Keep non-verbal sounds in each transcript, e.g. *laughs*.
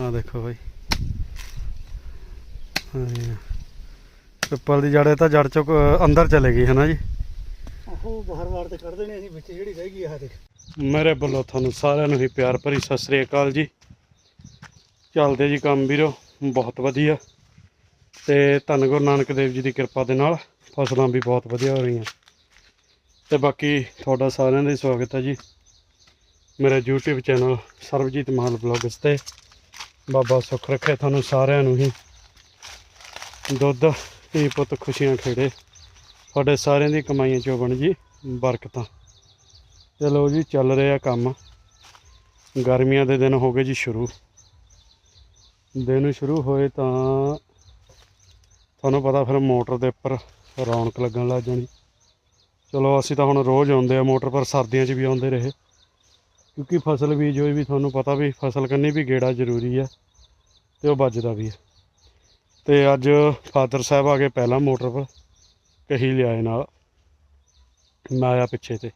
ਆ ਦੇਖੋ ਹਾਂ ਪਿੱਪਲ ਦੀ ਜੜ ਤਾਂ ਜੜ ਚੋਂ ਕ- ਅੰਦਰ ਚਲੇ ਗਈ ਹੈ ਨਾ ਜੀ? ਉਹ ਬਾਹਰ ਬਾਹਰ ਤੇ ਕੱਢ ਦੇਣੇ ਅਸੀਂ ਵਿੱਚ ਜਿਹੜੀ ਰਹਿ ਗਈ ਆ ਦੇਖ ਮੇਰੇ ਵੱਲੋਂ ਤੁਹਾਨੂੰ ਸਾਰਿਆਂ ਨੂੰ ਹੀ ਪਿਆਰ ਭਰੀ ਸਤਿ ਸ੍ਰੀ ਅਕਾਲ ਜੀ। ਚੱਲਦੇ ਜੀ ਕੰਮ ਵੀਰੋ ਬਹੁਤ ਵਧੀਆ। ਤੇ ਧੰਨ ਗੁਰੂ ਨਾਨਕ ਦੇਵ ਜੀ ਦੀ ਕਿਰਪਾ ਦੇ ਨਾਲ ਫਸਲਾਂ ਵੀ ਬਹੁਤ ਵਧੀਆ ਹੋ ਰਹੀਆਂ। ਤੇ ਬਾਕੀ ਤੁਹਾਡਾ ਸਾਰਿਆਂ ਦਾ ਹੀ ਸਵਾਗਤ ਹੈ ਜੀ। ਮੇਰੇ YouTube ਚੈਨਲ ਸਰਬਜੀਤ ਮਾਲ ਬਲੌਗਸ ਤੇ। ਬਾਬਾ ਸੁੱਖ ਰੱਖੇ ਤੁਹਾਨੂੰ ਸਾਰਿਆਂ ਨੂੰ ਹੀ। ਦੁੱਧ ਧੀ ਪੁੱਤ ਖੁਸ਼ੀਆਂ ਖੇੜੇ। ਤੁਹਾਡੇ ਸਾਰਿਆਂ ਦੀ ਕਮਾਈਆਂ ਚੋਂ ਬਣ ਜੀ ਬਰਕਤਾਂ। ਚਲੋ ਜੀ, ਚੱਲ ਰਿਹਾ ਕੰਮ। ਗਰਮੀਆਂ ਦੇ ਦਿਨ ਹੋ ਗਏ ਜੀ ਸ਼ੁਰੂ। ਦਿਨ ਸ਼ੁਰੂ ਹੋਏ ਤਾਂ ਤੁਹਾਨੂੰ ਪਤਾ ਫਿਰ ਮੋਟਰ ਦੇ ਉੱਪਰ ਰੌਣਕ ਲੱਗਣ ਲੱਗ ਜਾਣੀ। ਚਲੋ, ਅਸੀਂ ਤਾਂ ਹੁਣ ਰੋਜ਼ ਆਉਂਦੇ ਆ ਮੋਟਰ, ਪਰ ਸਰਦੀਆਂ 'ਚ ਵੀ ਆਉਂਦੇ ਰਹੇ। ਕਿਉਂਕਿ ਫਸਲ ਬੀਜ ਹੋਈ ਵੀ ਤੁਹਾਨੂੰ ਪਤਾ ਵੀ ਫਸਲ ਕੰਨੀ ਵੀ ਗੇੜਾ ਜ਼ਰੂਰੀ ਆ। ਤੇ ਉਹ ਵੱਜਦਾ ਵੀ ਆ ਤੇ ਅੱਜ ਫਾਦਰ ਸਾਹਿਬ ਆ ਗਏ ਪਹਿਲਾਂ ਮੋਟਰ ਪਰ, ਕਹੀ ਲਿਆਏ ਨਾਲ। ਮੈਂ ਆਇਆ ਪਿੱਛੇ ਤੇ।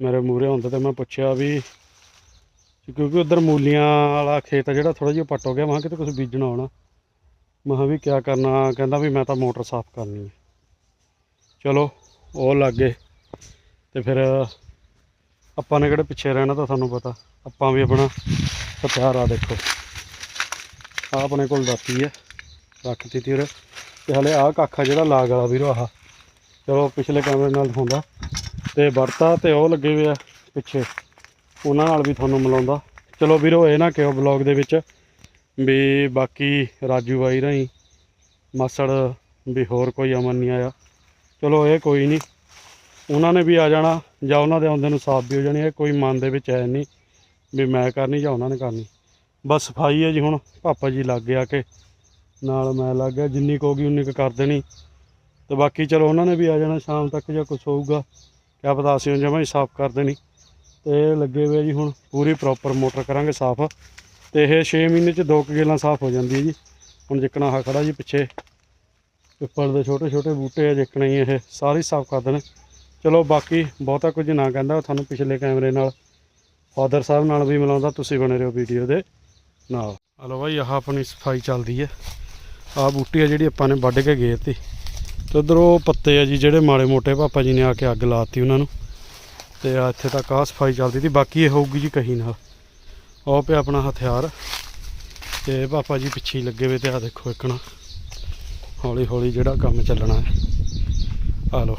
ਮੇਰੇ ਮੂਹਰੇ ਹੁੰਦੇ ਤੇ ਮੈਂ ਪੁੱਛਿਆ ਵੀ ਕਿਉਂਕਿ ਉਧਰ ਮੂਲੀਆਂ ਵਾਲਾ ਖੇਤ ਆ ਜਿਹੜਾ ਥੋੜਾ ਜਿਹਾ ਪੱਟ ਹੋ ਗਿਆ, ਮੈਂ ਕਿਹਾ ਕਿਤੇ ਕੁਝ ਬੀਜਣਾ ਹੋਣਾ। ਮੈਂ ਵੀ ਕਿਆ ਕਰਨਾ? ਕਹਿੰਦਾ ਵੀ ਮੈਂ ਤਾਂ ਮੋਟਰ ਸਾਫ਼ ਕਰਨੀ ਹੈ ਚਲੋ, ਉਹ ਲੱਗ ਗਏ। ਤੇ ਫਿਰ ਆਪਾਂ ਨੇ ਕਿਹੜੇ ਪਿੱਛੇ ਰਹਿਣਾ ਤਾਂ ਤੁਹਾਨੂੰ ਪਤਾ। ਆਪਾਂ ਵੀ ਆਪਣਾ ਹਥਿਆਰ ਆ ਦੇਖੋ। ਆ ਆਪਣੇ ਕੋਲ ਦਾਤੀ ਹੈ, ਰੱਖਤੀ ਤੀ ਉਰੇ ਤੇ ਹਲੇ ਆਹ ਕਾਖਾ ਜਿਹੜਾ ਲਾਗ ਵਾਲਾ ਵੀਰੋ ਆਹ। ਚਲੋ ਪਿਛਲੇ ਕੈਮਰੇ ਨਾਲ ਦਿਖਾਉਂਦਾ। ਤੇ ਵਰਤਾ ਤੇ ਉਹ ਲੱਗੇ ਹੋਏ ਆ ਪਿੱਛੇ। ਉਹਨਾਂ ਨਾਲ ਵੀ ਤੁਹਾਨੂੰ ਮਿਲਾਉਂਦਾ। ਚਲੋ ਵੀਰੋ, ਇਹ ਨਾ ਕਿਹੋ ਬਲੌਗ ਦੇ ਵਿੱਚ ਵੀ ਬਾਕੀ ਰਾਜੂ ਬਾਈ ਰਾਹੀਂ ਮਾਸੜ ਵੀ ਹੋਰ ਕੋਈ ਅਮਨ ਨਹੀਂ ਆਇਆ। ਚਲੋ ਇਹ ਕੋਈ ਨਹੀਂ। ਉਹਨਾਂ ਨੇ ਵੀ ਆ ਜਾਣਾ ਜਾਂ ਉਹਨਾਂ ਦੇ ਆਉਂਦੇ ਨੂੰ ਸਾਫ਼ ਵੀ ਹੋ ਜਾਣੀ ਇਹ ਕੋਈ ਮਨ ਦੇ ਵਿੱਚ ਹੈ ਨਹੀਂ ਵੀ ਮੈਂ ਕਰਨੀ ਜਾਂ ਉਹਨਾਂ ਨੇ ਕਰਨੀ। ਬਸ ਸਫ਼ਾਈ ਹੈ ਜੀ ਹੁਣ, ਪਾਪਾ ਜੀ ਲੱਗ ਗਿਆ ਕਿ। ਨਾਲ ਮੈਂ ਲੱਗ ਗਿਆ, ਜਿੰਨੀ ਕੁ ਹੋਗੀ ਉਨੀ ਕੁ ਕਰ ਦੇਣੀ। ਤੇ ਬਾਕੀ ਚਲੋ ਉਹਨਾਂ ਨੇ ਵੀ ਆ ਜਾਣਾ ਸ਼ਾਮ ਤੱਕ ਜਾਂ ਕੁਝ ਹੋਊਗਾ। ਕਿਆ ਪਤਾ ਅਸੀਂ ਜਮਾਂ ਹੀ ਸਾਫ਼ ਕਰ ਦੇਣੀ। ਤੇ ਇਹ ਲੱਗੇ ਹੋਏ ਜੀ ਹੁਣ, ਪੂਰੀ ਪ੍ਰੋਪਰ ਮੋਟਰ ਕਰਾਂਗੇ ਸਾਫ਼। ਤੇ ਇਹ 6 ਮਹੀਨੇ ਚ ਦੋ ਕੁ ਗੇਲਾਂ ਸਾਫ਼ ਹੋ ਜਾਂਦੀ ਹੈ ਜੀ। ਹੁਣ ਜਿੱਕਣਾ ਆਹ ਖੜਾ ਜੀ ਪਿੱਛੇ। ਪਿੱਪਲ ਦੇ ਛੋਟੇ ਛੋਟੇ ਬੂਟੇ ਆ ਜਿੱਕਣਾ ਹੀ ਇਹ, ਸਾਰੇ ਹੀ ਸਾਫ਼ ਕਰ ਦੇਣੇ। ਚਲੋ ਬਾਕੀ ਬਹੁਤਾ ਕੁਝ ਨਾ ਕਹਿੰਦਾ ਤੁਹਾਨੂੰ ਪਿਛਲੇ ਕੈਮਰੇ ਨਾਲ। ਫਾਦਰ ਸਾਹਿਬ ਨਾਲ ਵੀ ਮਿਲਾਉਂਦਾ, ਤੁਸੀਂ ਬਣੇ ਰਹੋ ਵੀਡੀਓ ਦੇ। ਨਾਲ ਹਲੋ ਭਾਈ ਆਹ ਆਪਣੀ ਸਫ਼ਾਈ ਚੱਲਦੀ ਹੈ। ਆਹ ਬੂਟੀ ਆ ਜਿਹੜੀ ਆਪਾਂ ਨੇ ਵੱਢ ਕੇ ਗਏ ਤੀ। ਤੇ ਉਧਰ ਉਹ ਪੱਤੇ ਆ ਜੀ, ਜਿਹੜੇ ਮਾੜੇ ਮੋਟੇ ਪਾਪਾ ਜੀ ਨੇ ਆ ਕੇ ਅੱਗ ਲਾਤੀ ਉਹਨਾਂ ਨੂੰ। ਤੇ ਆ ਇੱਥੇ ਤੱਕ ਆਹ ਸਫ਼ਾਈ ਚੱਲਦੀ ਤੀ ਬਾਕੀ ਇਹ ਹੋਊਗੀ ਜੀ ਕਹੀ ਨਾਲ। ਉਹ ਪਿਆ ਆਪਣਾ ਹਥਿਆਰ। ਤੇ ਪਾਪਾ ਜੀ ਪਿੱਛੇ ਲੱਗੇ ਵੇ ਤੇ ਆ ਦੇਖੋ ਇੱਕਣਾ ਹੌਲੀ ਹੌਲੀ ਜਿਹੜਾ ਕੰਮ ਚੱਲਣਾ ਹੈ। ਆ ਲੋ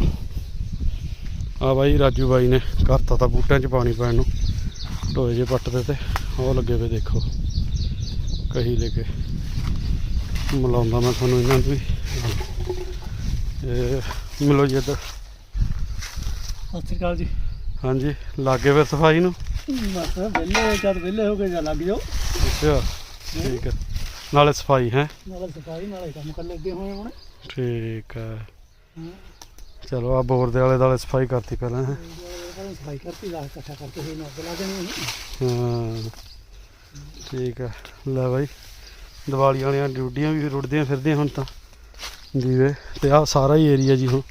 ਆ ਬਾਈ, ਰਾਜੂ ਬਾਈ ਨੇ ਕਰਤਾ ਤਾਂ ਬੂਟਿਆਂ 'ਚ ਪਾਣੀ ਪੈਣ ਨੂੰ। ਟੋਏ ਜੇ ਪੱਟਦੇ ਤੇ ਉਹ ਲੱਗੇ ਵੇ ਦੇਖੋ। ਕਹੀ ਲੈ ਕੇ ਮਿਲਾਉਂਦਾ ਮੈਂ ਤੁਹਾਨੂੰ ਇਹਨਾਂ ਨੂੰ ਵੀ। ਮਿਲੋ ਜੀ ਇੱਧਰ। ਸਤਿ ਸ਼੍ਰੀ ਅਕਾਲ ਜੀ। ਹਾਂਜੀ ਲਾਗੇ ਵੇ ਸਫ਼ਾਈ ਨੂੰ? ਬਸ ਵਿਹਲੇ ਜਦ ਵਿਹਲੇ ਹੋ ਕੇ ਜਾਂ ਲੱਗ ਜਾਓ। ਅੱਛਾ ਠੀਕ ਹੈ। ਨਾਲੇ ਸਫ਼ਾਈ ਹੈ? ਨਾਲੇ ਸਫ਼ਾਈ ਨਾਲੇ ਕੰਮ ਕਰਨ ਲੱਗੇ ਹੋਏ ਹੁਣ। ਠੀਕ ਹੈ। ਚਲੋ ਆ ਬੋਰ ਦੇ ਆਲੇ ਦੁਆਲੇ ਸਫ਼ਾਈ ਕਰਤੀ ਪਹਿਲਾਂ ਸਫ਼ਾਈ ਕਰਤੀ ਲਾ ਇਕੱਠਾ ਕਰਕੇ ਫਿਰ ਨਾ ਦੇਣੀ ਉਹਨੂੰ। ਹਾਂ। ਠੀਕ ਹੈ ਲੈ ਬਾਈ, ਦੀਵਾਲੀ ਵਾਲੀਆਂ ਡਿਊਟੀਆਂ ਵੀ ਰੁੜਦੀਆਂ ਫਿਰਦੀਆਂ ਹੁਣ ਤਾਂ। ਦੀਵੇ ਤੇ ਆਹ ਸਾਰਾ ਹੀ ਏਰੀਆ ਜੀ ਹੁਣ।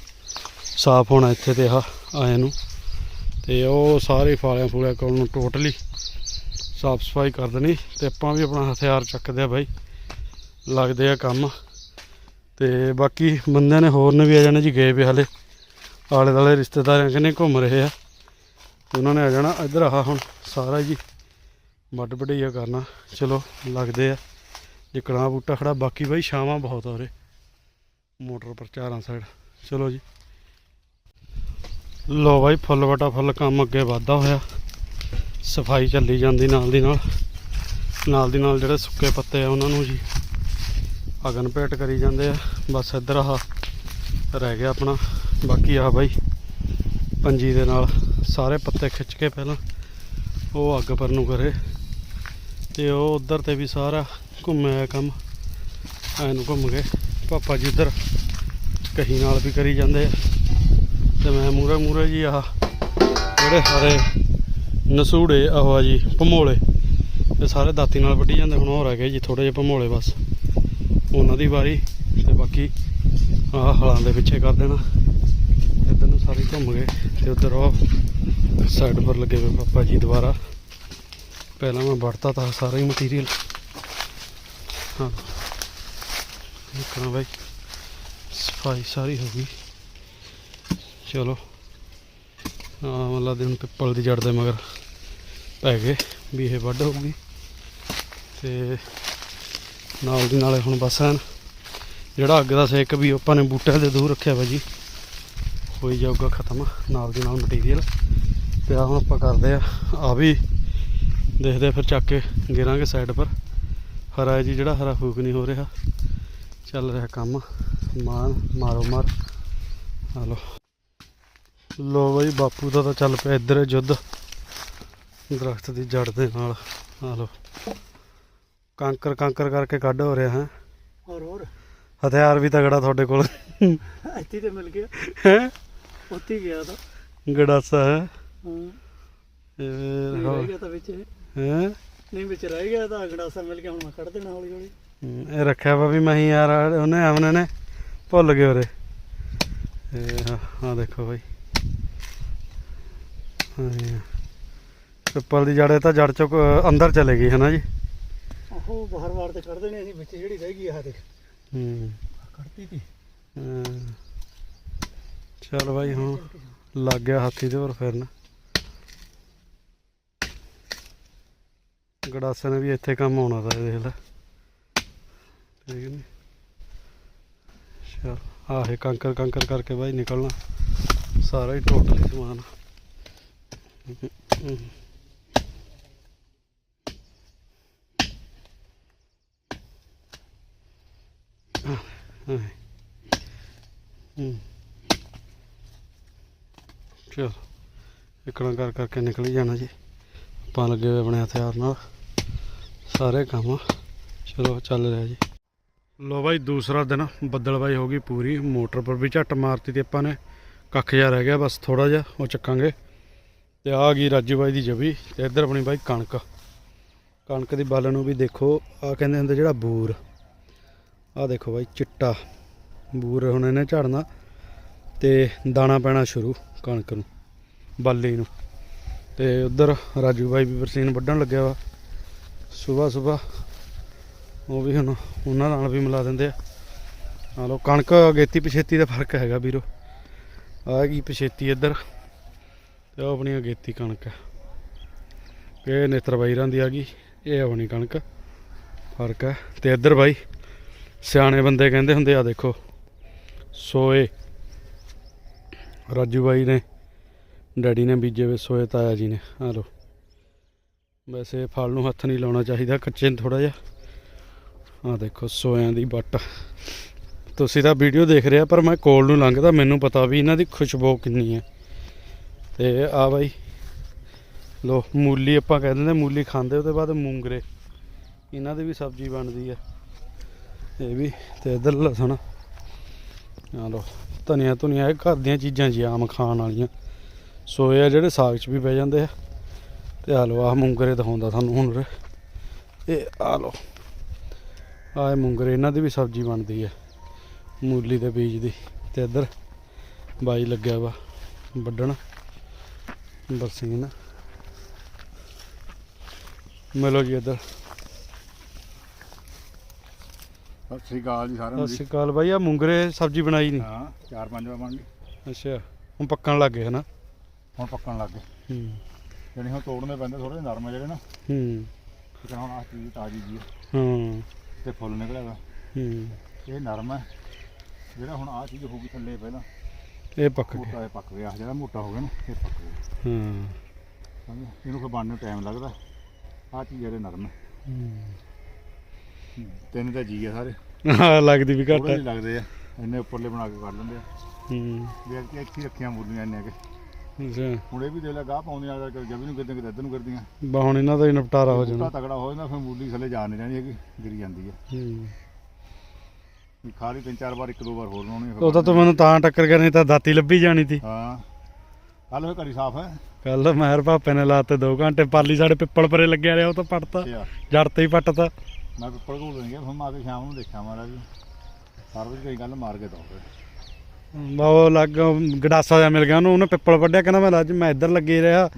ਸਾਫ਼ ਹੋਣਾ ਇੱਥੇ ਤੇ ਆਹ ਆਏ ਨੂੰ। ਤੇ ਉਹ ਸਾਰੇ ਫਾਲਿਆਂ ਫੂਲਿਆਂ ਕੋਲ ਨੂੰ ਟੋਟਲੀ ਸਾਫ਼ ਸਫ਼ਾਈ ਕਰ ਦੇਣੀ। ਤੇ ਆਪਾਂ ਵੀ ਆਪਣਾ ਹਥਿਆਰ ਚੱਕਦੇ ਆ ਬਾਈ। ਲੱਗਦੇ ਆ ਕੰਮ। ਤੇ ਬਾਕੀ ਬੰਦਿਆਂ ਨੇ ਹੋਰ ਨੇ ਵੀ ਆ ਜਾਣਾ ਜੀ ਗਏ ਵੀ ਹਲੇ। ਆਲੇ ਦੁਆਲੇ ਰਿਸ਼ਤੇਦਾਰਾਂ ਕਨੇ ਘੁੰਮ ਰਹੇ ਆ। ਉਹਨਾਂ ਨੇ ਆ ਜਾਣਾ ਇੱਧਰ ਆਹ ਹੁਣ ਸਾਰਾ ਜੀ। ਵੱਡ ਵਡਈਆ ਕਰਨਾ। ਚਲੋ, ਲੱਗਦੇ ਆ। ਜਿਕਣਾ ਬੂਟਾ ਖੜਾ, ਬਾਕੀ ਬਾਈ ਛਾਵਾਂ ਬਹੁਤ ਆ ਉਰੇ। ਮੋਟਰ ਪਰ ਚਾਰਾਂ ਸਾਈਡ ਚਲੋ ਜੀ। ਲੋ ਬਾਈ, ਫੁੱਲ ਵਟਾ ਫੁੱਲ ਕੰਮ ਅੱਗੇ ਵਧਦਾ ਹੋਇਆ। ਸਫ਼ਾਈ ਚੱਲੀ ਜਾਂਦੀ ਨਾਲ ਦੀ ਨਾਲ। ਨਾਲ ਦੀ ਨਾਲ ਜਿਹੜੇ ਸੁੱਕੇ ਪੱਤੇ ਆ ਉਹਨਾਂ ਨੂੰ ਜੀ ਅਗਨ ਭੇਟ ਕਰੀ ਜਾਂਦੇ ਆ। ਬਸ ਇੱਧਰ ਆਹ ਰਹਿ ਗਿਆ ਆਪਣਾ। ਬਾਕੀ ਆ ਬਾਈ, ਪੰਜੀ ਦੇ ਨਾਲ ਸਾਰੇ ਪੱਤੇ ਖਿੱਚ ਕੇ ਪਹਿਲਾਂ ਉਹ ਅੱਗ ਪਰ ਨੂੰ ਕਰੇ। ਤੇ ਉਹ ਉਧਰ ਤੇ ਵੀ ਸਾਰਾ ਘੁੰਮਿਆ ਕੰਮ। ਐਨ ਨੂੰ ਘੁੰਮ ਗਏ ਪਾਪਾ ਜੀ ਉਧਰ ਕਹੀ ਨਾਲ ਵੀ ਕਰੀ ਜਾਂਦੇ ਆ। ਤੇ ਮੈਂ ਮੂਰੇ ਮੂਰੇ ਜੀ ਆਹ ਜਿਹੜੇ ਸਾਰੇ ਨਸੂੜੇ ਆਹ ਆ ਜੀ ਭਮੋਲੇ ਤੇ ਸਾਰੇ ਦਾਤੀ ਨਾਲ ਵੱਢੀ ਜਾਂਦੇ। ਹੁਣ ਹੋਰ ਰਹਿ ਗਏ ਜੀ ਥੋੜੇ ਜਿਹੇ ਭਮੋਲੇ ਬਸ। ਉਹਨਾਂ ਦੀ ਵਾਰੀ ਤੇ ਬਾਕੀ ਆਹ ਹਲਾਂ ਦੇ ਪਿੱਛੇ ਕਰ ਦੇਣਾ। ਇੱਧਰ ਨੂੰ ਸਾਰੇ ਘੁੰਮ ਗਏ ਤੇ ਉਧਰ ਉਹ ਸਾਈਡ ਪਰ ਲੱਗੇ ਹੋਏ ਪਾਪਾ ਜੀ ਦੁਬਾਰਾ। ਪਹਿਲਾਂ ਮੈਂ ਵੜਤਾ ਤਾਂ ਸਾਰਾ ਹੀ ਮਟੀਰੀਅਲ ਹਾਂ। ਦੇਖਣਾ ਬਾਈ। ਸਫ਼ਾਈ ਸਾਰੀ ਹੋ ਗਈ। ਚਲੋ। ਹਾਂ ਮਤਲਬ ਦੇ ਹੁਣ ਪਿੱਪਲ ਦੀ ਜੜ ਦੇ ਮਗਰ ਪੈ ਗਏ, ਵੀ ਇਹ ਵੱਢ ਹੋਊਗੀ। ਤੇ ਨਾਲ ਦੀ ਨਾਲੇ ਹੁਣ ਬਸ ਐਨ, ਜਿਹੜਾ ਅੱਗ ਦਾ ਸੇਕ ਵੀ ਆਪਾਂ ਨੇ ਬੂਟਿਆਂ ਦੇ ਦੂਰ ਰੱਖਿਆ ਵਾ ਜੀ, ਹੋਈ ਜਾਊਗਾ ਖਤਮ। ਨਾਲ ਦੀ ਨਾਲ ਮਟੀਰੀਅਲ ਤੇ ਆ ਹੁਣ ਆਪਾਂ ਕਰਦੇ ਆ ਆ ਵੀ ਦੇਖਦੇ ਫਿਰ ਚੱਕ ਕੇ ਗਿਰਾਂਗੇ ਸਾਈਡ ਪਰ। ਹਰਾ ਜੀ ਜਿਹੜਾ ਹਰਾ ਫੂਕ ਨਹੀਂ ਹੋ ਰਿਹਾ। ਚੱਲ ਰਿਹਾ ਕੰਮ। ਮਾਨ ਮਾਰੋ ਮਾਰ। ਆ ਲੋ ਲੋ ਬਈ ਬਾਪੂ ਦਾ ਤਾਂ ਚੱਲ ਪਿਆ ਇੱਧਰ ਜੁੱਧ ਦਰਖਤ ਦੀ ਜੜ ਦੇ ਨਾਲ। ਆ ਲੋ ਕਾਂਕਰ ਕਾਂਕਰ ਕਰਕੇ ਕੱਢ ਹੋ ਰਿਹਾ ਹੈ। ਹੋਰ ਹੋਰ। ਹਥਿਆਰ ਵੀ ਤਗੜਾ ਤੁਹਾਡੇ ਕੋਲ। ਇੱਥੇ ਤੇ ਮਿਲ ਗਿਆ। ਹੈ? ਉੱਥੇ ਗਿਆ ਤਾਂ। ਗੜਾਸਾ ਹੈ। ਹਾਂ। ਇਹ ਰਹਿ ਗਿਆ ਤਾਂ ਵਿੱਚ। ਹੈ? ਨਹੀਂ ਵਿੱਚ ਰਹਿ ਗਿਆ ਤਾਂ ਗੜਾਸਾ ਮਿਲ ਗਿਆ ਹੁਣ ਮੈਂ ਕੱਢ ਦੇਣਾ ਹੌਲੀ ਹੌਲੀ। ਇਹ ਰੱਖਿਆ ਵਾ ਵੀ ਮੈਂ ਹੀ ਯਾਰ ਉਹਨੇ ਆਮਨੇ ਨੇ। ਭੁੱਲ ਗਏ ਉਰੇ। ਆਹ ਦੇਖੋ ਜੀ। ਪਿੱਪਲ ਦੀ ਜੜੇ ਤਾਂ ਜੜ ਚੋਂ ਅੰਦਰ ਚਲੇ ਗਈ ਹੈ ਨਾ ਜੀ? ਉਹ ਬਾਹਰ ਬਾਹਰ ਤੇ ਕੱਢ ਦੇਣੇ ਅਸੀਂ ਵਿੱਚ ਜਿਹੜੀ ਰਹਿ ਗਈ ਆ ਦੇਖ। ਹੂੰ। ਕੱਢਤੀ ਤੀ। ਚੱਲ ਬਾਈ ਹੁਣ ਲੱਗ ਗਿਆ ਹਾਥੀ ਦੇ ਹੋਰ ਫਿਰਨ। ਗੜਾਸੇ ਨੇ ਵੀ ਇੱਥੇ ਕੰਮ ਆਉਣਾ ਤਾਂ ਦੇਖ ਲੈ। ਠੀਕ ਨਹੀਂ ਚਲ, ਆਹੇ ਕੰਕਰ ਕੰਕਰ ਕਰਕੇ ਬਾਈ ਨਿਕਲਣਾ। ਸਾਰਾ ਹੀ ਟੋਟਲੀ ਸਮਾਨ। ਹਾਂ। ਹੂੰ। ਚਲ, ਇਕਣਾ ਕਰ ਕਰਕੇ ਨਿਕਲ ਹੀ ਜਾਣਾ ਜੀ। ਆਪਾਂ ਲੱਗੇ ਹੋਏ ਆਪਣੇ ਹਥਿਆਰ ਨਾਲ। ਸਾਰੇ ਕੰਮ ਚਲੋ, ਚੱਲ ਰਿਹਾ ਜੀ। ਲੋ ਬਾਈ, ਦੂਸਰਾ ਦਿਨ ਬੱਦਲਬਾਈ ਹੋ ਗਈ ਪੂਰੀ। ਮੋਟਰ ਪਰ ਵੀ ਝੱਟ ਮਾਰਤੀ ਤੇ ਆਪਾਂ ਨੇ। ਕੱਖ ਜਿਹਾ ਰਹਿ ਗਿਆ, ਬਸ ਥੋੜਾ ਜਿਹਾ ਉਹ ਚੱਕਾਂਗੇ। ਤੇ ਆ ਗਈ ਰਾਜੂ ਬਾਈ ਦੀ ਜਵੀ ਤੇ ਇੱਧਰ ਆਪਣੀ ਬਾਈ ਕਣਕ। ਕਣਕ ਦੀ ਬੱਲ ਨੂੰ ਵੀ ਦੇਖੋ, ਆ ਕਹਿੰਦੇ ਹੁੰਦੇ ਜਿਹੜਾ ਬੂਰ। ਆ ਦੇਖੋ ਬਾਈ, ਚਿੱਟਾ। ਬੂਰ ਹੁਣ ਇਹਨੇ ਝੜਨਾ। ਤੇ ਦਾਣਾ ਪੈਣਾ ਸ਼ੁਰੂ ਕਣਕ ਨੂੰ, ਬਾਲੀ ਨੂੰ। ਤੇ ਉਧਰ ਰਾਜੂ ਬਾਈ ਵੀ ਬਰਸੀਨ ਵੱਢਣ ਲੱਗਿਆ ਵਾ। ਸਵੇਰ ਸਵੇਰ ਉਹ ਵੀ ਹੁਣ ਉਹਨਾਂ ਨਾਲ ਵੀ ਮਿਲਾ ਦਿੰਦੇ ਆ। ਆ ਲੋ ਕਣਕ ਅਗੇਤੀ ਪਛੇਤੀ ਦਾ ਫ਼ਰਕ ਹੈਗਾ ਵੀਰੋ। ਆ ਗਈ ਪਛੇਤੀ ਇੱਧਰ ਤੇ ਉਹ ਆਪਣੀ ਅਗੇਤੀ ਕਣਕ ਹੈ। ਇਹ ਨੇਤਰ ਬਾਈ ਰਾਂ ਦੀ ਆ ਗਈ ਇਹ ਆਪਣੀ ਕਣਕ ਫ਼ਰਕ ਹੈ। ਤੇ ਇੱਧਰ ਬਾਈ, ਸਿਆਣੇ ਬੰਦੇ ਕਹਿੰਦੇ ਹੁੰਦੇ ਆ, ਦੇਖੋ, ਸੋਏ। ਰਾਜੂ ਬਾਈ ਨੇ, ਡੈਡੀ ਨੇ ਬੀਜੇ ਵੇ ਸੋਏ, ਤਾਇਆ ਜੀ ਨੇ। ਆ ਲੋ ਵੈਸੇ ਫਲ ਨੂੰ ਹੱਥ ਨਹੀਂ ਲਾਉਣਾ ਚਾਹੀਦਾ, ਕੱਚੇ ਨੂੰ ਥੋੜਾ ਜਿਹਾ। ਆ ਦੇਖੋ, ਸੋਇਆਂ ਦੀ ਬੱਟ ਤੁਸੀਂ ਤਾਂ ਵੀਡੀਓ ਦੇਖ ਰਿਹਾ ਪਰ ਮੈਂ ਕੋਲ ਨੂੰ ਲੰਘਦਾ, ਮੈਨੂੰ ਪਤਾ ਵੀ ਇਹਨਾਂ ਦੀ ਖੁਸ਼ਬੂ ਕਿੰਨੀ ਹੈ। ਤੇ ਆ ਬਾਈ, ਲੋ, ਮੂਲੀ ਆਪਾਂ ਕਹਿ ਦਿੰਦੇ, ਮੂਲੀ ਖਾਂਦੇ, ਉਹਦੇ ਬਾਅਦ ਮੂੰਗਰੇ। ਇਹਨਾਂ ਦੀ ਵੀ ਸਬਜ਼ੀ ਬਣਦੀ ਹੈ। ਇਹ ਵੀ, ਤੇ ਇਧਰ ਲਸਣ। ਆ ਲੋ ਧਨੀਆ ਧੁਨੀਆ ਇਹ ਘਰ ਦੀਆਂ ਚੀਜ਼ਾਂ ਜੀ, ਆਮ ਖਾਣ ਵਾਲੀਆਂ। ਸੋਏ ਆ ਜਿਹੜੇ ਸਾਗ 'ਚ ਵੀ ਪੈ ਜਾਂਦੇ ਆ। ਤੇ ਆ ਲੋ ਆਹ ਮੂੰਗਰੇ ਦਿਖਾਉਂਦਾ ਤੁਹਾਨੂੰ ਹੁਣ। ਇਹ ਆ ਲੋ ਇਹ ਮੂੰਗਰੇ ਇਹਨਾਂ ਦੀ ਵੀ ਸਬਜ਼ੀ ਬਣਦੀ ਹੈ ਮੂਲੀ ਦੇ ਬੀਜ ਦੀ। ਤੇ ਇੱਧਰ ਬਾਈ ਲੱਗਿਆ ਵਾ ਵੱਢਣ ਬਰਸੀਨ। ਮਿਲੋ ਜੀ ਇੱਧਰ। ਸਤਿ ਸ੍ਰੀ ਅਕਾਲ ਜੀ ਸਾਰਿਆਂ ਨੂੰ ਸਤਿ ਜੀ। ਸ਼੍ਰੀ ਅਕਾਲ ਬਾਈ ਆ ਮੂੰਗਰੇ ਸਬਜ਼ੀ ਬਣਾਈ ਨਹੀਂ ਹਾਂ ਚਾਰ ਪੰਜ ਵਾਰ ਬਣ ਗਈ। ਅੱਛਾ ਹੁਣ ਪੱਕਣ ਲੱਗ ਗਏ ਹਨਾ? ਹੁਣ ਪੱਕਣ ਲੱਗ ਗਏ। ਹੂੰ। ਜਾਣੀ ਹੁਣ ਤੋੜਨੇ ਪੈਂਦੇ ਥੋੜੇ ਨਰਮ ਆ ਜਿਹੜੇ ਨਾ। ਹੂੰ। ਕਿਉਂਕਿ ਹੁਣ ਆਹ ਚੀਜ਼ ਤਾਜ਼ੀ ਜੀ ਹੈ ਹਾਂ। ਤੇ ਫੁੱਲ ਨਿਕਲਿਆ ਵਾ। ਹੂੰ। ਇਹ ਨਰਮ ਹੈ ਜਿਹੜਾ ਹੁਣ ਆਹ ਚੀਜ਼ ਹੋਊਗੀ ਥੱਲੇ ਪਹਿਲਾਂ ਇਹ ਪੱਕ ਗਿਆ। ਮੋਟਾ ਇਹ ਪੱਕ ਗਿਆ। ਜਿਹੜਾ ਮੋਟਾ ਹੋ ਗਿਆ ਨਾ ਇਹ ਪੱਕ ਗਿਆ। ਹਾਂ। ਸਮਝਿਆ? ਇਹਨੂੰ ਫਿਰ ਬਣਨ ਨੂੰ ਟਾਈਮ ਲੱਗਦਾ। ਆਹ ਚੀਜ਼ ਜਿਹੜੇ ਨਰਮ ਹੈ ਹੂੰ। ਤਿੰਨ ਤਾਂ ਜੀ ਆ ਸਾਰੇ। ਹਾਂ ਲੱਗਦੀ ਵੀ ਘੱਟ ਥੋੜੇ ਹੈ ਜਿਹੇ ਲੱਗਦੇ ਆ। ਇੰਨੇ ਉੱਪਰਲੇ ਬਣਾ ਕੇ ਕਰ ਲੈਂਦੇ ਆ। ਹੂੰ। ਵੀ ਇੱਥੇ ਰੱਖੀਆਂ ਮੁਰਲੀਆਂ ਇੰਨੇ ਕਿ। ਅੱਛਾ। ਹੁਣ ਇਹ ਵੀ ਦੇ ਲੈ ਗਾਹ ਪਾਉਂਦੀਆਂ ਅਗਰ ਜਬੀ ਨੂੰ ਕਿਤੇ ਕਿਤੇ ਇੱਧਰ ਨੂੰ ਕਰਦੀਆਂ। ਬਾ ਹੁਣ ਇਹਨਾਂ ਦਾ ਹੀ ਨਿਪਟਾਰਾ ਹੋ ਜਾਣਾ। ਬੂਟਾ ਤਗੜਾ ਹੋ ਜਾਂਦਾ ਫਿਰ ਮੂਲੀ ਥੱਲੇ ਜਾ ਨਹੀਂ ਰਹਿੰਦੀ ਹੈਗੀ ਗਿਰੀ ਜਾਂਦੀ ਹੈ। ਹੂੰ। ਵੀ ਖਾਲੀ ਤਿੰਨ ਚਾਰ ਵਾਰ ਇੱਕ ਦੋ ਵਾਰ ਹੋਰ ਲਾਉਣੀ ਉਹ ਤਾਂ ਤੂੰ ਮੈਨੂੰ ਤਾਂ ਟੱਕਰ ਗਿਆ ਨਹੀਂ ਤਾਂ ਦਾਤੀ ਲੱਭੀ ਜਾਣੀ ਸੀ ਹਾਂ। ਕੱਲ ਘੜੀ ਸਾਫ਼ ਹੈ। ਕੱਲ ਮਹਿਰ ਭਾਪੇ ਨੇ ਲਾਤੇ 2 ਘੰਟੇ ਪਾਲੀ ਸਾਡੇ ਪਿੱਪਲ ਪਰੇ ਲੱਗਿਆ ਰਿਹਾ ਉਹ ਤਾਂ ਪੱਟਤਾ। ਅੱਛਾ। ਜੜ ਤੇ ਹੀ ਪੱਟਤਾ। ਮੈਂ ਪਿੱਪਲ ਕੋਲ ਨਹੀਂ ਗਿਆ ਫਿਰ ਮੈਂ ਆ ਕੇ ਸ਼ਾਮ ਨੂੰ ਦੇਖਿਆ ਮਾਰਾ ਵੀ ਸਾਰ ਵਿੱਚ ਕਈ ਗੱਲ ਮਾਰ ਕੇ ਤੋੜ ਬਾ ਉਹ ਲੱਗ ਗਡਾਸਾ ਜਿਹਾ ਮਿਲ ਗਿਆ ਉਹਨੂੰ ਉਹਨੇ ਪਿੱਪਲ ਵੱਢਿਆ ਕਹਿੰਦਾ ਮੈਂ ਅੱਜ ਮੈਂ ਇੱਧਰ ਲੱਗੇ ਰਿਹਾ।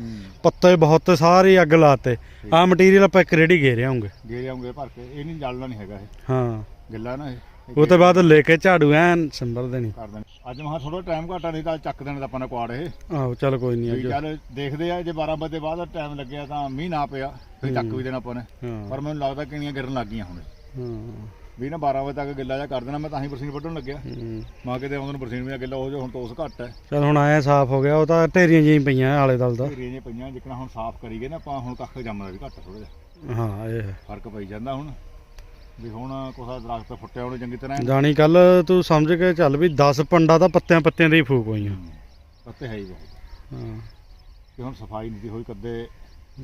ਪੱਤੇ ਬਹੁਤ ਸਾਰੇ ਅੱਗ ਲਾਤੇ ਆ ਮਟੀਰੀਅਲ ਆਪਾਂ ਇੱਕ ਰੇੜੀ ਗੇ ਰਿਆਉਂਗੇ ਗੇਰੇ ਆਉਂਗੇ ਭਰ ਕੇ ਇਹ ਨਹੀਂ ਜਲਣਾ ਨਹੀਂ ਹੈਗਾ ਇਹ। ਹਾਂ। ਗਿੱਲਾ ਨਾ ਇਹ। ਉਹ ਤੋਂ ਬਾਅਦ ਲੈ ਕੇ ਝਾੜੂ ਐਨ ਸੰਭਲ ਦੇਣੀ। ਅੱਜ ਮਹਾ ਥੋੜਾ ਟਾਈਮ ਘਾਟਾ ਨਹੀਂ ਤਾਂ ਚੱਕ ਦੇਣਾ ਤਾਂ ਆਪਾਂ ਨੇ ਕੁਆੜ ਇਹ। ਆਹੋ ਚੱਲ ਕੋਈ ਨਹੀਂ ਅੱਜ। ਚੱਲ ਦੇਖਦੇ ਆ ਜੇ 12 ਵਜੇ ਬਾਅਦ ਟਾਈਮ ਲੱਗਿਆ ਤਾਂ ਮੀਂਹ ਨਾ ਪਿਆ ਫਿਰ ਚੱਕ ਵੀ ਦੇਣਾ ਆਪਾਂ ਨੇ। ਪਰ ਮੈਨੂੰ ਲੱਗਦਾ ਕਿਣੀਆਂ ਗਿਰਨ ਲੱਗ ਗਈਆਂ ਹੁਣ। ਹਾਂ। ਵੀ ਨਾ 12 ਵਜੇ ਤੱਕ ਗਿੱਲਾ ਜਾ ਕਰ ਦੇਣਾ ਮੈਂ ਤਾਂ ਹੀ ਬਰਸੀਨ ਵੱਢਣ ਲੱਗਿਆ। ਹੂੰ। ਮਾਂ ਕਿਤੇ ਆਉਂਦੇ ਨੂੰ ਬਰਸੀਨ ਵੀ ਨਾ ਗਿੱਲਾ ਹੋ ਜਾ ਹੁਣ ਤੋਸ ਘੱਟ ਹੈ। ਚੱਲ ਹੁਣ ਆਇਆ ਸਾਫ਼ ਹੋ ਗਿਆ ਉਹ ਤਾਂ ਢੇਰੀਆਂ ਜਿਹੀਆਂ ਪਈਆਂ ਆਲੇ ਦਲ ਦਾ ਢੇਰੀਆਂ ਜਿਹੀਆਂ ਪਈਆਂ ਜਿੱਕਣਾ ਹੁਣ ਸਾਫ਼ ਕਰੀਏ ਨਾ ਆਪਾਂ ਹੁਣ ਕੱਖ ਜੰਮਦਾ ਵੀ ਘੱਟ ਥੋੜਾ ਜਿਹਾ। ਹਾਂ ਇਹ ਹੈ। ਫ਼ਰਕ ਪਈ ਜਾਂਦਾ ਹੁਣ। ਵੀ ਹੁਣ ਕੋਸਾ ਦਰਖਤ ਫੁੱਟਿਆ ਉਹਨੇ ਚੰਗੀ ਤਰ੍ਹਾਂ ਜਾਣੀ ਕੱਲ ਤੂੰ ਸਮਝ ਕੇ ਚੱਲ ਵੀ 10 ਪੰਡਾ ਤਾਂ ਪੱਤਿਆਂ ਪੱਤਿਆਂ ਦੇ ਹੀ ਫੂਕ ਹੋਈਆਂ ਪੱਤੇ ਹੈ ਹੀ ਬਹੁਤ। ਹਾਂ। ਤੇ ਹੁਣ ਸਫ਼ਾਈ ਨਹੀਂ ਸੀ ਹੋਈ ਕੱਦੇ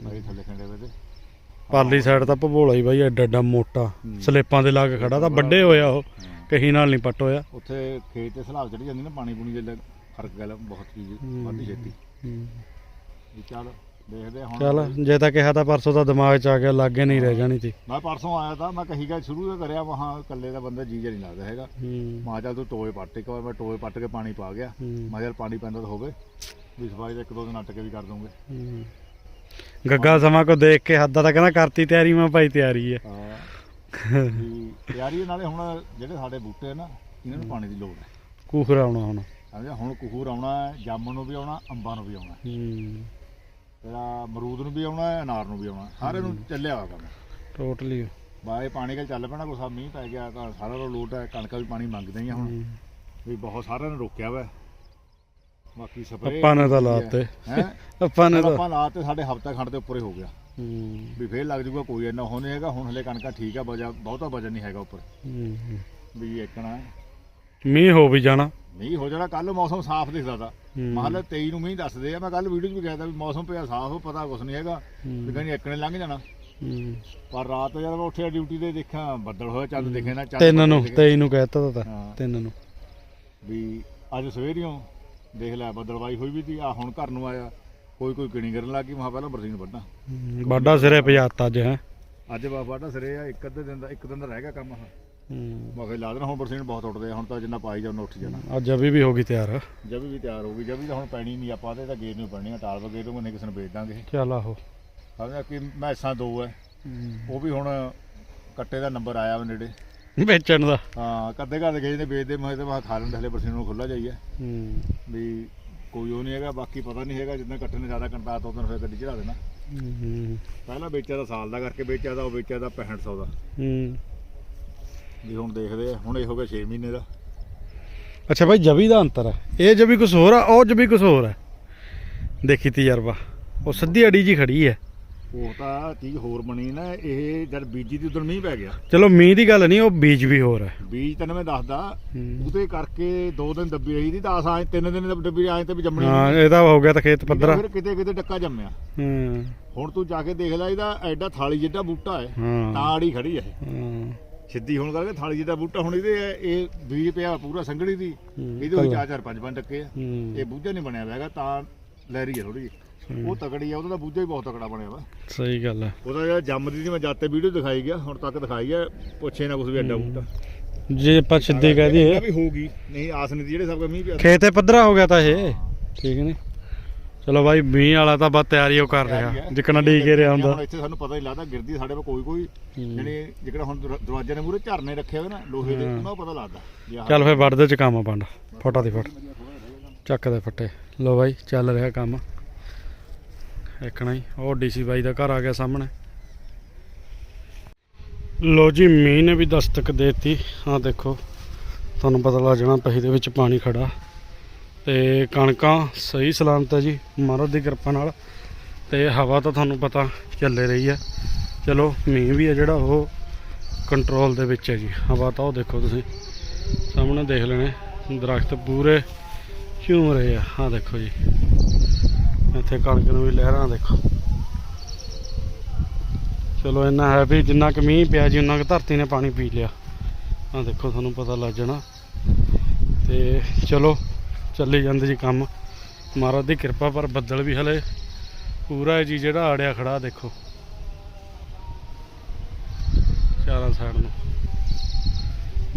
ਸਾਰੇ ਥੱਲੇ ਖੰਡੇ ਵੇ ਤੇ। ਪਾਲੀ ਸਾਈਡ ਤਾਂ ਭਬੋਲਾ ਹੀ ਬਾਈ ਐਡਾ ਐਡਾ ਮੋਟਾ। ਸਲੇਪਾਂ ਦੇ ਲਾ ਕੇ ਖੜਾ ਤਾਂ ਵੱਡੇ ਹੋਇਆ ਉਹ। ਕਹੀ ਨਾਲ ਨਹੀਂ ਪੱਟ ਹੋਇਆ। ਉੱਥੇ ਖੇਤ ਤੇ ਸਲਾਬ ਚੜੀ ਜਾਂਦੀ ਨਾ ਪਾਣੀ ਪੂਣੀ ਦੇ ਫ਼ਰਕ ਗੱਲ ਬਹੁਤ ਚੀਜ਼ ਹੂੰ। ਵੱਧਦੀ ਛੇਤੀ। ਵੀ ਚੱਲ ਦੇਖਦੇ ਆ ਹੁਣ। ਚੱਲ ਜੇ ਤਾਂ ਕਿਹਾ ਤਾਂ ਪਰਸੋਂ ਤਾਂ ਦਿਮਾਗ 'ਚ ਆ ਗਿਆ ਲਾਗੇ ਨਹੀਂ ਰਹਿ ਜਾਣੀ ਤੀ ਮੈਂ ਪਰਸੋਂ ਆਇਆ ਤਾਂ ਮੈਂ ਕਹੀ ਗਿਆ ਸ਼ੁਰੂ ਕਰਿਆ ਵਹਾਂ ਇਕੱਲੇ ਦਾ ਬੰਦਾ ਜੀ ਜਿਹਾ ਨਹੀਂ ਲੱਗਦਾ ਹੈਗਾ। ਮਾਂ ਚੱਲ ਤੂੰ ਟੋਏ ਪੱਟ ਇੱਕ ਵਾਰ ਮੈਂ ਟੋਏ ਪੱਟ ਕੇ ਪਾਣੀ ਪਾ ਗਿਆ। ਮੈਂ ਚੱਲ ਪਾਣੀ ਪੈਂਦਾ ਤਾਂ ਹੋਵੇ। ਵੀ ਸਫ਼ਾਈ ਦਾ ਇੱਕ ਦੋ ਦਿਨ ਅੱਟ ਕੇ ਵੀ ਕਰ ਦੂੰਗੇ। ਗੱਗਾ ਸਮਾਂ ਕੋ ਦੇਖ ਕੇ ਹੱਦਾਂ ਤਾਂ ਕਹਿੰਦਾ ਕਰਤੀ ਤਿਆਰੀ ਮੈਂ ਭਾਈ ਤਿਆਰੀ ਹੈ। ਹਾਂ। ਵੀ ਤਿਆਰੀ ਨਾਲੇ ਹੁਣ ਜਿਹੜੇ ਸਾਡੇ ਬੂਟੇ ਆ ਨਾ ਇਹਨਾਂ ਨੂੰ ਪਾਣੀ ਦੀ ਲੋੜ ਹੈ। ਕੂਖਰਾ ਆਉਣਾ ਹੁਣ। ਸਮਝਿਆ? ਹੁਣ ਕੁਹੂਰ ਆਉਣਾ ਹੈ, ਜਾਮਨ ਨੂੰ ਵੀ ਆਉਣਾ ਅੰਬਾਂ ਨੂੰ ਵੀ ਆਉਣਾ ਹੂੰ। ਤੇਰਾ ਅਮਰੂਦ ਨੂੰ ਵੀ ਆਉਣਾ ਹੈ, ਅਨਾਰ ਨੂੰ ਵੀ ਆਉਣਾ ਸਾਰੇ ਨੂੰ ਚੱਲਿਆ ਵਾ ਕੰਮ। ਟੋਟਲੀ ਬਾਏ ਪਾਣੀ ਕੱਲ ਚੱਲ ਪੈਣਾ ਕੋਸਾ ਮੀਂਹ ਪੈ ਗਿਆ ਤਾਂ ਸਾਰਾ ਦਾ ਲੋਟ ਹੈ ਕਣਕਾਂ ਵੀ ਪਾਣੀ ਮੰਗਦੇ ਹੀ ਆ ਹੁਣ। ਵੀ ਬਹੁਤ ਸਾਰਿਆਂ ਨੇ ਰੋਕਿਆ ਵਾ। ਬਾਕੀ ਸਪਰੇ ਆਪਾਂ ਨੇ ਤਾਂ ਲਾਤੇ। ਹੈ? *laughs* ਆਪਾਂ ਨੇ ਤਾਂ ਆਪਾਂ ਲਾ ਤੇ ਸਾਡੇ ਹਫਤਾ ਖੰਡ ਦੇ ਉੱਪਰ ਹੀ ਹੋ ਗਿਆ। ਹੂੰ, ਵੀ ਫੇਰ ਲੱਗ ਜੂਗਾ ਕੋਈ ਇੰਨਾ ਹੋ ਨਹੀਂ ਹੈਗਾ। ਹੁਣ ਹਲੇ ਕਣਕਾਂ ਠੀਕ ਆ ਵਜਾ ਬਹੁਤਾ ਵਜਨ ਨਹੀਂ ਹੈਗਾ ਉੱਪਰ। ਹੂੰ। ਵੀ ਇੱਕਣਾ ਮੀਂਹ ਹੋ ਵੀ ਜਾਣਾ। ਮੀਂਹ ਹੋ ਜਾਣਾ ਕੱਲ ਮੌਸਮ ਸਾਫ਼ ਦਿਖਦਾ ਤਾ ਮਹਲ 23 ਨੂੰ ਮੀਂਹ ਦੱਸਦੇ ਆ। ਮੈਂ ਕੱਲ ਵੀਡੀਓ 'ਚ ਵੀ ਕਹਿਦਾ ਵੀ ਮੌਸਮ ਪਿਆ ਸਾਫ਼ ਪਤਾ ਕੁਛ ਨਹੀਂ ਹੈਗਾ। ਵੀ ਕਹਿੰਦੀ ਇੱਕਣੇ ਲੰਘ ਜਾਣਾ। ਪਰ ਰਾਤ ਜਦ ਮੈਂ ਉੱਠਿਆ ਡਿਊਟੀ ਤੇ ਦੇਖਿਆ ਬੱਦਲ ਹੋਇਆ ਚੰਦ ਦਿਖੇ ਨਾ ਚੰਦ ਤਿੰਨ ਨੂੰ ਦਿਖੇ। 23 ਨੂੰ ਕਹਿਤਾ ਤਾਂ ਤਿੰਨ ਨੂੰ। ਵੀ ਅੱਜ ਸਵੇਰਿਓਂ ਦੇਖ ਲੈ ਬੱਦਲਵਾਈ ਹੋਈ ਵੀ ਤੀ ਆ ਹੁਣ ਘਰ ਨੂੰ ਆਇਆ। ਕੋਈ ਕੋਈ ਕਿਣੀ ਕਰਨ ਲੱਗੀ ਮੈਂ ਕਿਹਾ ਪਹਿਲਾਂ ਬਰਸੀਨ ਵੱਢਾਂ। ਬਾਡਾ ਸਿਰੇ ਪਜਾਤਾ ਅੱਜ ਹੈ? ਅੱਜ ਬਾਬਾ ਸਿਰੇ ਆ ਇੱਕ ਅੱਧੇ ਦਿਨ ਦਾ ਇੱਕ ਦਿਨ ਦਾ ਰਹਿ ਗਿਆ ਕੰਮ ਆਹ। ਹੂੰ। ਮੈਂ ਕਿਹਾ ਲਾ ਦੇਣਾ ਹੁਣ ਬਰਸੀਨ ਬਹੁਤ ਉੱਠਦੇ ਆ ਹੁਣ ਤਾਂ ਜਿੰਨਾ ਪਾਈ ਜਾਉਣਾ ਉੱਠ ਜਾਣਾ। ਅੱਜ ਅਭੀ ਵੀ ਹੋ ਗਈ ਤਿਆਰ। ਜਬੀ ਵੀ ਤਿਆਰ ਹੋ ਗਈ ਜਬੀ ਤਾਂ ਹੁਣ ਪੈਣੀ ਨਹੀਂ ਆਪਾਂ ਤੇ ਤਾਂ ਗੇਰ ਨੂੰ ਪੈਣੀ ਆ ਟਾਲ ਵਗੇ ਤੋਂ ਕਿਸੇ ਨੂੰ ਵੇਚ ਦਾਂਗੇ। ਚੱਲ ਆਹੋ। ਸਮਝਿਆ ਕਿ ਮੈਸਾਂ ਦੋ ਐ। ਉਹ ਵੀ ਹੁਣ ਕੱਟੇ ਦਾ ਨੰਬਰ ਆਇਆ ਵਾ ਨੇੜੇ। ਵੇਚਣ ਦਾ। ਹਾਂ ਕਦੇ ਘਰ ਗਏ ਨੇ ਵੇਚਦੇ ਮੈਂ ਤੇ ਮੈਂ ਖਾ ਲੈਂਦੇ ਹਲੇ ਬਰਸੀਨ ਨੂੰ ਖੁੱਲਾ ਜਾਈਏ ਹੂੰ। ਵੀ ਕੋਈ ਉਹ ਨਹੀਂ ਹੈਗਾ ਬਾਕੀ ਪਤਾ ਨਹੀਂ ਹੈਗਾ ਜਿੱਦਾਂ ਕੱਟੇ ਨੇ ਜ਼ਿਆਦਾ ਕੰਟਾ ਤੋਂ ਫਿਰ ਗੱਡੀ ਚੜਾ ਦੇਣਾ। ਹੂੰ। ਪਹਿਲਾਂ ਵੇਚਿਆ ਦਾ ਸਾਲ ਦਾ ਕਰਕੇ ਵੇਚਿਆ ਦਾ ਉਹ ਵੇਚਿਆ ਦਾ 6500 ਦਾ। ਹੂੰ। ਵੀ ਹੁਣ ਦੇਖਦੇ ਆ ਹੁਣ ਇਹ ਹੋ ਗਿਆ 6 ਮਹੀਨੇ ਦਾ। ਅੱਛਾ ਭਾਈ ਜਬੀ ਦਾ ਅੰਤਰ ਹੈ। ਇਹ ਜਬੀ ਕੁਝ ਹੋਰ ਆ ਉਹ ਜਬੀ ਕੁਝ ਹੋਰ ਹੈ। ਦੇਖੀ ਤਜਰਬਾ ਉਹ ਸਿੱਧੀ ਅੜੀ ਜੀ ਖੜੀ ਹੈ। ਉਹ ਤਾਂ ਚੀਜ਼ ਹੋਰ ਬਣੀ ਨਾ ਇਹ ਜਦ ਬੀਜੀ ਦੀ ਉਦੋਂ ਮੀਂਹ ਪੈ ਗਿਆ। ਚਲੋ ਮੀਂਹ ਦੀ ਗੱਲ ਨਹੀਂ ਉਹ ਬੀਜ ਵੀ ਹੋਰ ਹੈ। ਬੀਜ ਤੈਨੂੰ ਮੈਂ ਦੱਸਦਾ। ਉਹਦੇ ਕਰਕੇ ਦੋ ਦਿਨ ਦੱਬੀ ਰਹੀ ਦੀ 10 ਆਏ ਤਿੰਨ ਦਿਨ ਦੱਬੀ ਆਏ ਤੇ ਵੀ ਜੰਮਣੀ ਹਾਂ। ਇਹਦਾ ਹੋ ਗਿਆ ਤਾਂ ਖੇਤ ਪੱਧਰਾ। ਫਿਰ ਕਿਤੇ ਕਿਤੇ ਡੱਕਾ ਜੰਮਿਆ। ਹੂੰ। ਹੁਣ ਤੂੰ ਜਾ ਕੇ ਦੇਖ ਲੈ ਇਹਦਾ ਐਡਾ ਥਾਲੀ ਜਿੱਡਾ ਬੂਟਾ ਹੈ ਤਾੜੀ ਖੜੀ ਹੈ ਹਾਂ। ਸਿੱਧੀ ਹੋਣ ਕਰਕੇ ਥਾਲੀ ਜਿੱਡਾ ਬੂਟਾ ਹੁਣ ਇਹਦੇ ਇਹ ਬੀਜ ਪਿਆ ਪੂਰਾ ਸੰਘਣੀ ਦੀ। ਇਹਦੇ ਵਿੱਚ ਚਾਰ ਚਾਰ ਪੰਜ ਪੰਜ ਟੱਕੇ ਆ। ਇਹ ਬੂਝਾ ਨਹੀਂ ਬਣਿਆ ਹੋਇਆ ਹੈਗਾ ਤਾਂ ਲੈਰੀ ਹੈ ਥੋੜੀ ਉਹ ਤਕੜੀ ਆ ਉਹਦਾ ਬੂਝਾ ਹੀ ਬਹੁਤ ਤਕੜਾ ਬਣਿਆ ਵਾ। ਸਹੀ ਗੱਲ ਹੈ ਉਹਦਾ ਜਿਹੜਾ ਜੰਮਦੀ ਦੀ ਮੈਂ ਜਾਤੇ ਵੀਡੀਓ ਦਿਖਾਈ ਗਿਆ ਹੁਣ ਤੱਕ ਦਿਖਾਈ ਹੈ ਪੁੱਛੇ ਨਾ ਕੁਝ ਵੀ ਐਡਾ ਬੂਟਾ। ਜੇ ਆਪਾਂ ਸਿੱਧੀ ਕਹਿ ਦਈਏ। ਇਹ ਵੀ ਹੋਊਗੀ ਨਹੀਂ ਆਸ ਨਹੀਂ ਜਿਹੜੇ ਸਭ ਕੋ ਮੀਂਹ ਪਿਆ ਖੇਤ ਪੱਧਰਾ ਹੋ ਗਿਆ ਤਾਂ ਇਹ ਠੀਕ ਨੇ ਚਲੋ ਭਾਈ ਮੀਂਹ ਵਾਲਾ ਤਾਂ ਬਸ ਤਿਆਰੀ ਉਹ ਕਰ ਰਿਹਾ ਜਿੱਕਣਾ ਡੀ ਕੇ ਰਿਹਾ ਹੁੰਦਾ। ਹੁਣ ਇੱਥੇ ਸਾਨੂੰ ਪਤਾ ਨਹੀਂ ਲੱਗਦਾ ਗਿਰਦੀ ਸਾਡੇ ਕੋਲ ਕੋਈ ਕੋਈ ਜਿਹੜੇ ਜਿਹੜਾ ਹੁਣ ਦਰ- ਦਰਵਾਜ਼ੇ ਦੇ ਮੂਹਰੇ ਝਰਨੇ ਰੱਖੇ ਹੋਏ ਨਾ ਲੋਹੇ ਦੇ ਉਹਨਾਂ ਪਤਾ ਲੱਗਦਾ ਚੱਲ ਫੇ ਵੜਦੇ ਚ ਕੰਮ ਪੰਡ ਫੋਟਾ ਦੀ ਫਟ ਚੱਕ ਦੇ ਫੱਟੇ। ਲੋ ਬਾਈ ਚੱਲ ਰਿਹਾ ਕੰਮ। ਦੇਖਣਾ ਹੀ ਉਹ ਡੀਸੀ ਬਾਈ ਦਾ ਘਰ ਆ ਗਿਆ ਸਾਹਮਣੇ। ਲੋ ਜੀ, ਮੀਂਹ ਨੇ ਵੀ ਦਸਤਕ ਦੇਤੀ। ਆਹ ਦੇਖੋ, ਤੁਹਾਨੂੰ ਪਤਾ ਲੱਗ ਜਾਣਾ ਪਹੀ ਦੇ ਵਿੱਚ ਪਾਣੀ ਖੜਾ। ਤੇ ਕਣਕਾਂ ਸਹੀ ਸਲਾਮਤ ਹੈ ਜੀ, ਮਹਾਰਾਜ ਦੀ ਕਿਰਪਾ ਨਾਲ। ਤੇ ਹਵਾ ਤਾਂ ਤੁਹਾਨੂੰ ਪਤਾ ਚੱਲੇ ਰਹੀ ਹੈ ਚਲੋ, ਮੀਂਹ ਵੀ ਹੈ ਜਿਹੜਾ, ਉਹ ਕੰਟਰੋਲ ਦੇ ਵਿੱਚ ਹੈ ਜੀ। ਹਵਾ ਤਾਂ ਉਹ ਦੇਖੋ ਤੁਸੀਂ, ਸਾਹਮਣੇ ਦੇਖ ਲੈਣੇ। ਦਰਖਤ ਪੂਰੇ ਝੂਮ ਰਹੇ ਆ। ਆਹ ਦੇਖੋ ਜੀ। ਇੱਥੇ ਕਣਕ ਨੂੰ ਵੀ ਲਹਿਰਾਂ ਦੇਖੋ। ਚਲੋ ਇੰਨਾ ਹੈ ਵੀ ਜਿੰਨਾ ਕੁ ਮੀਂਹ ਪਿਆ ਜੀ ਉਨਾ ਕੁ ਧਰਤੀ ਨੇ ਪਾਣੀ ਪੀ ਲਿਆ। ਆਹ ਦੇਖੋ ਤੁਹਾਨੂੰ ਪਤਾ ਲੱਗ ਜਾਣਾ। ਤੇ ਚਲੋ, ਚੱਲੀ ਜਾਂਦੇ ਜੀ ਕੰਮ। ਮਹਾਰਾਜ ਦੀ ਕਿਰਪਾ, ਪਰ ਬੱਦਲ ਵੀ ਹਲੇ ਪੂਰਾ ਹੈ ਜੀ, ਜਿਹੜਾ ਆੜਿਆ ਖੜਾ ਦੇਖੋ। ਚਾਰਾਂ ਸਾਈਡ ਨੂੰ।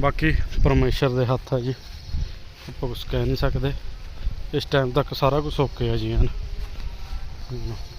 ਬਾਕੀ ਪਰਮੇਸ਼ਰ ਦੇ ਹੱਥ ਹੈ ਜੀ। ਆਪਾਂ ਕੁਛ ਕਹਿ ਨਹੀਂ ਸਕਦੇ। ਇਸ ਟਾਈਮ ਤੱਕ ਸਾਰਾ ਕੁਝ ਓਕੇ ਆ ਜੀ ਹਨ No.